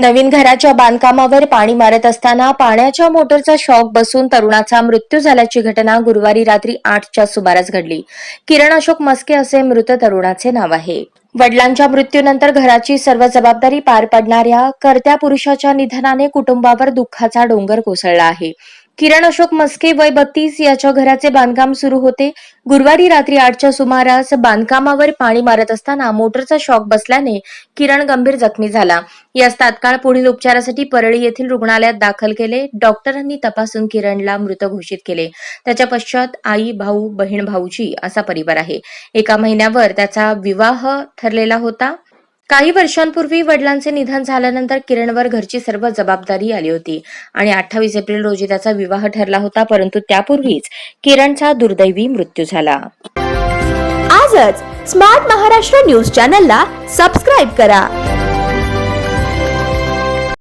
नवीन घराच्या बांधकामावर पाणी मारत असताना पाण्याच्या मोटरचा शॉक बसून तरुणाचा मृत्यू झाल्याची घटना गुरुवारी रात्री आठच्या सुमारास घडली. किरण अशोक मस्के असे मृत तरुणाचे नाव आहे. वडिलांच्या मृत्यूनंतर घराची सर्व जबाबदारी पार पडणाऱ्या कर्त्या पुरुषाच्या निधनाने कुटुंबावर दुःखाचा डोंगर कोसळला आहे. किरण अशोक मस्के वय बत्तीस याच्या घराचे बांधकाम सुरू होते. गुरुवारी रात्री आठच्या सुमारास बांधकामावर पाणी मारत असताना मोटरचा शॉक बसल्याने किरण गंभीर जखमी झाला. यास तात्काळ पुढील उपचारासाठी परळी येथील रुग्णालयात दाखल केले. डॉक्टरांनी तपासून किरणला मृत घोषित केले. त्याच्या पश्चात आई भाऊ बहीण भाऊजी असा परिवार आहे. एका महिन्यावर त्याचा विवाह ठरलेला होता. काही वर्षांपूर्वी वडिलांचे निधन झाल्यानंतर किरणवर घरची सर्व जबाबदारी आली होती आणि अठ्ठावीस एप्रिल रोजी त्याचा विवाह ठरला होता परंतु त्यापूर्वीच किरणचा दुर्दैवी मृत्यू झाला. आजच स्मार्ट महाराष्ट्र न्यूज चॅनलला सबस्क्राईब करा.